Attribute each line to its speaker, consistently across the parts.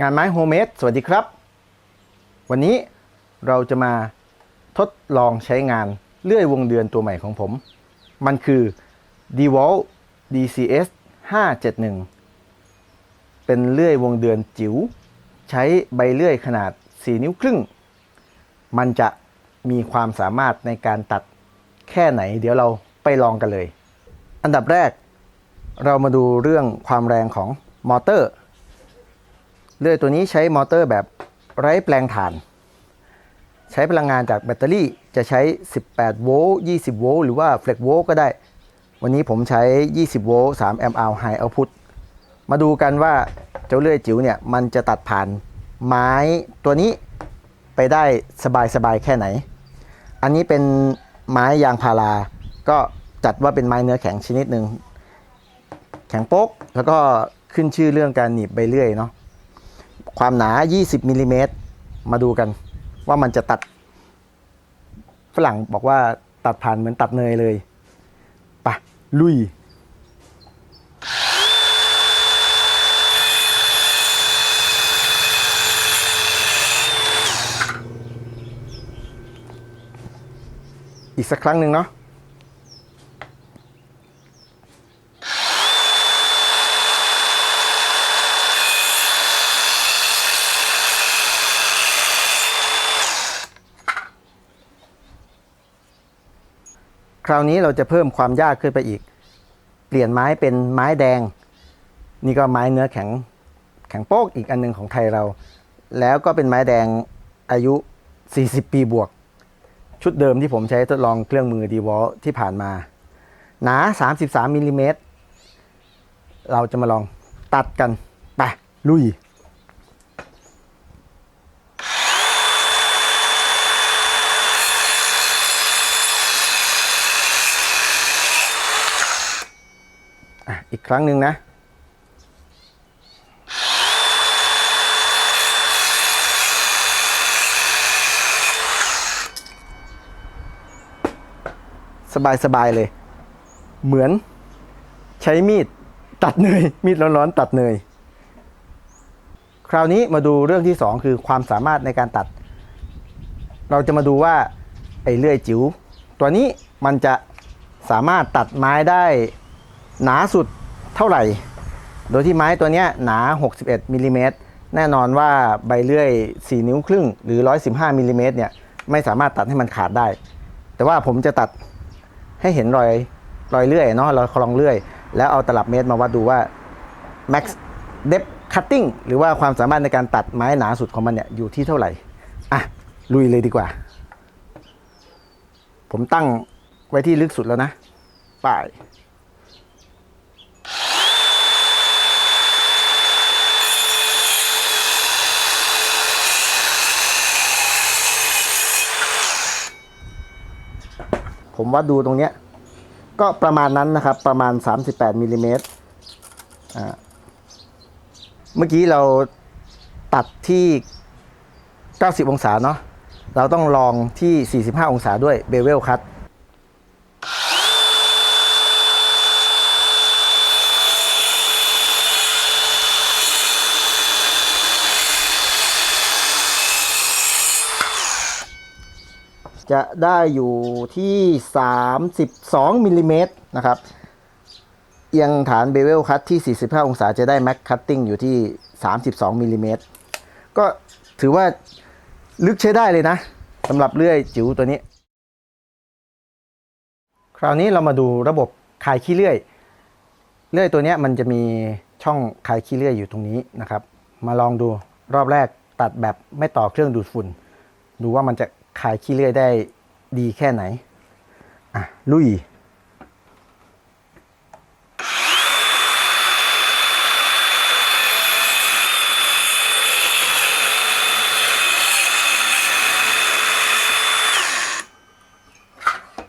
Speaker 1: งานไม้โฮเมดสวัสดีครับ วันนี้เราจะมาทดลองใช้งานเลื่อยวงเดือนตัวใหม่ของผม มันคือ DeWalt DCS 571 เป็นเลื่อยวงเดือนจิ๋ว ใช้ใบเลื่อยขนาด 4 นิ้วครึ่ง มันจะมีความสามารถในการตัดแค่ไหน เดี๋ยวเราไปลองกันเลย อันดับแรก เรามาดูเรื่องความแรงของมอเตอร์ เลื่อยตัวนี้ใช้มอเตอร์แบบไร้แปลงถ่าน ใช้พลังงานจากแบตเตอรี่จะใช้ 18 โวลต์ 20 โวลต์ หรือว่า flex volt ก็ได้ วันนี้ผมใช้ 20 โวลต์3 amp hour high output มาดูกันว่าเจ้าเลื่อยจิ๋วเนี่ยมันจะตัดผ่านไม้ตัวนี้ไปได้สบายๆแค่ไหน อันนี้เป็นไม้ยางพารา ก็จัดว่าเป็นไม้เนื้อแข็งชนิดหนึ่ง แข็งโป๊ก แล้วก็ขึ้นชื่อเรื่องการหนีบใบเลื่อยเนาะ ความหนา 20มิลลิเมตรมาดูกันว่ามันจะตัดฝรั่งบอกว่าตัดผ่านเหมือนตัดเนยเลยปะลุยอีกสักครั้งหนึ่งเนาะ คราวนี้เราจะเพิ่มความยากขึ้นไปอีก เปลี่ยนไม้เป็นไม้แดง นี่ก็ไม้เนื้อแข็งแข็งโป๊กอีกอันหนึงของไทยเรา แล้วก็เป็นไม้แดงอายุ 40 ปีบวก ชุดเดิมที่ผมใช้ทดลองเครื่องมือดีวอลที่ผ่านมา หนา 33มิลลิเมตรเราจะมาลองตัดกัน ไป ลุย อีกครั้งหนึ่งนะสบายสบาย ๆ เลย เหมือนใช้มีดตัดเนย มีดร้อนๆตัดเนย คราวนี้มาดูเรื่องที่ 2 คือความสามารถในการตัด เราจะมาดูว่า ไอ้เลื่อยจิ๋วตัวนี้มันจะสามารถตัดไม้ได้ หนาสุดเท่าไหร่ โดยที่ไม้ตัวนี้หนา 61มิลลิเมตรแน่นอนว่าใบเลื่อย 4 นิ้วครึ่ง หรือ 115มิลลิเมตรเนี่ยไม่สามารถตัดให้มันขาดได้ แต่ว่าผมจะตัดให้เห็นรอยรอยเลื่อยเนาะรอยคลองเลื่อย แล้วเอาตลับเมตรมาวัดดูว่า max depth cutting หรือว่าความสามารถในการตัดไม้หนาสุดของมันเนี่ยอยู่ที่เท่าไหร่ อะ ลุยเลยดีกว่า ผมตั้งไว้ที่ลึกสุดแล้วนะป้าย ผมวัดดูตรงเนี้ย ก็ประมาณนั้นนะครับ ประมาณ 38มิลลิเมตรเมื่อกี้เราตัดที่ 90 องศาเนาะเราต้องลองที่ 45 องศาด้วยเบเวลคัต จะได้อยู่ที่ 32มิลลิเมตรนะครับเอียงฐานเบเวลคัตที่ 45 องศาจะได้แม็กคัตติ้งอยู่ที่ 32มิลลิเมตรก็ถือว่าลึกใช้ได้เลยนะสำหรับเลื่อยจิ๋วตัวนี้ คราวนี้เรามาดูระบบคายขี้เลื่อย เลื่อยตัวนี้มันจะมีช่องคายขี้เลื่อยอยู่ตรงนี้นะครับ มาลองดูรอบแรกตัดแบบไม่ต่อเครื่องดูดฝุ่น ดูว่ามันจะ คลายขี้เลื่อยได้ดีแค่ไหน อะ ลุย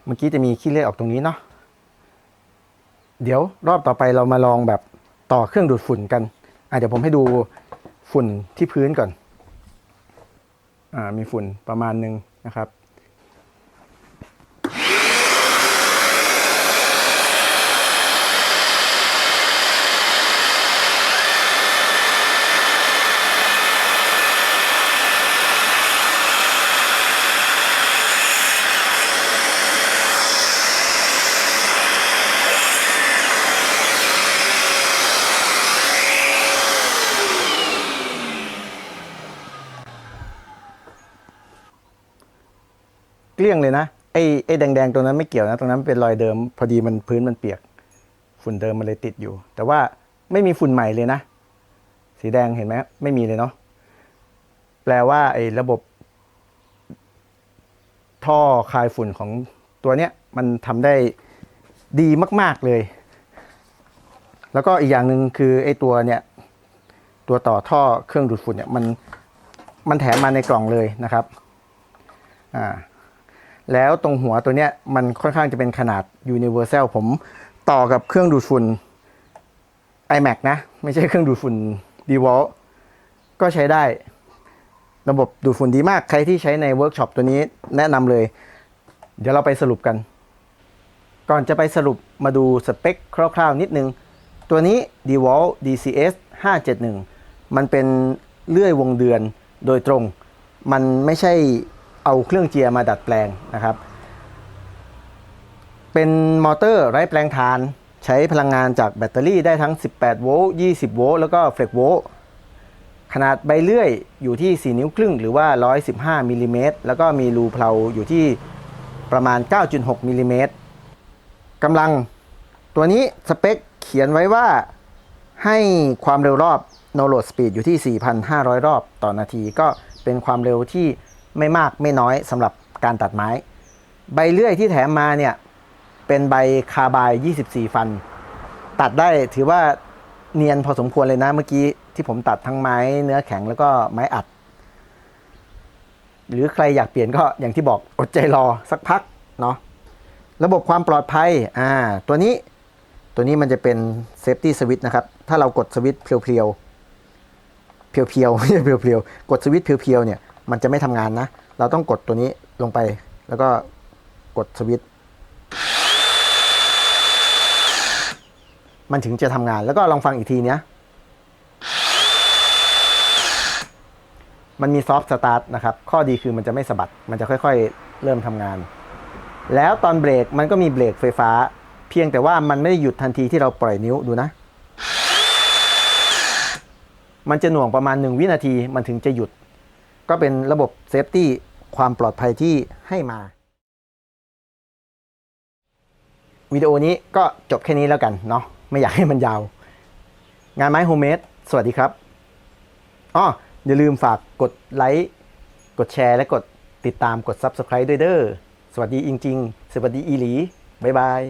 Speaker 1: เมื่อกี้จะมีขี้เลื่อยออกตรงนี้เนาะ เดี๋ยวรอบต่อไปเรามาลองแบบต่อเครื่องดูดฝุ่นกัน อะเดี๋ยวผมให้ดูฝุ่นที่พื้นก่อน อ่ามีฝุ่นประมาณหนึ่ง นะครับ เกลี้ยงเลยนะไอ้ไอ้แดงๆตรงนั้นไม่เกี่ยวนะ ตรงนั้นเป็นรอยเดิมพอดีมันพื้นมันเปียก ฝุ่นเดิมมันเลยติดอยู่ แต่ว่าไม่มีฝุ่นใหม่เลยนะ สีแดงเห็นไหมไม่มีเลยเนาะแปลว่าไอ้ระบบ ท่อคายฝุ่นของตัวเนี้ยมันทำได้ดีมาก ๆเลย แล้วก็อีกอย่างหนึ่งคือไอ้ตัวเนี่ยตัวต่อท่อเครื่องดูดฝุ่นเนี่ยมันมันแถมมาในกล่องเลยนะครับ อ่า แล้วตรงหัวตัวเนี้ยมันค่อนข้างจะเป็นขนาด universal ผมต่อกับเครื่องดูดฝุ่น iMac นะ ไม่ใช่เครื่องดูดฝุ่น d e w a l ก็ใช้ได้ ระบบดูดฝุ่นดีมาก ใครที่ใช้ในเวิร์กช็อปตัวนี้แนะนำเลย เดี๋ยวเราไปสรุปกัน ก่อนจะไปสรุปมาดูสเปคคร่าวๆนิดนึง ตัวนี้ DeWalt DCS 571 มันเป็นเลื่อยวงเดือนโดยตรง มันไม่ใช่ เอาเครื่องเจียร์มาดัดแปลงนะครับ เป็นมอเตอร์ไร้แปลงทาน ใช้พลังงานจากแบตเตอรี่ได้ทั้ง 18 โวลต์ 20 โวลต์ แล้วก็เฟลกโวลต์ ขนาดใบเลื่อยอยู่ที่ 4 นิ้วครึ่ง หรือว่า 115มิลลิเมตรแล้วก็มีรูเพลาอยู่ที่ประมาณ 9.6มิลลิเมตรกำลังตัวนี้สเปคเขียนไว้ว่าให้ความเร็วรอบ no load speed อยู่ที่ 4,500 รอบต่อนาที ก็เป็นความเร็วที่ ไม่มากไม่น้อยสำหรับการตัดไม้ ใบเลื่อยที่แถมมาเนี่ย เป็นใบคาบาย 24 ฟัน ตัดได้ถือว่าเนียนพอสมควรเลยนะเมื่อกี้ที่ผมตัดทั้งไม้เนื้อแข็งแล้วก็ไม้อัด หรือใครอยากเปลี่ยนก็อย่างที่บอกอดใจรอสักพักเนาะระบบความปลอดภัยอ่าตัวนี้ตัวนี้มันจะเป็นเซฟตี้สวิตช์นะครับ ถ้าเรากดสวิตช์เพียวๆเพียวๆไม่ใช่เพียวๆกดสวิตช์เพียวๆเนี่ย มันจะไม่ทำงานนะ เราต้องกดตัวนี้ลงไป แล้วก็กดสวิตช์มันถึงจะทำงานแล้วก็ลองฟังอีกทีเนี้ยมันมีซอฟต์สตาร์ทนะครับ ข้อดีคือมันจะไม่สะบัด มันจะค่อยๆ เริ่มทำงาน แล้วตอนเบรกมันก็มีเบรกไฟฟ้า เพียงแต่ว่ามันไม่ได้หยุดทันทีที่เราปล่อยนิ้วดูนะ มันจะหน่วงประมาณ 1 วินาทีมันถึงจะหยุด ก็เป็นระบบเซฟตี้ความปลอดภัยที่ให้มาวิดีโอนี้ก็จบแค่นี้แล้วกันเนาะไม่อยากให้มันยาว งานไม้โฮมเมดสวัสดีครับอ๋ออย่าลืมฝากกดไลค์กดแชร์และกดติดตามกด Subscribe ด้วยเด้อสวัสดีจริง ๆ สวัสดีอีหลี บ๊ายบาย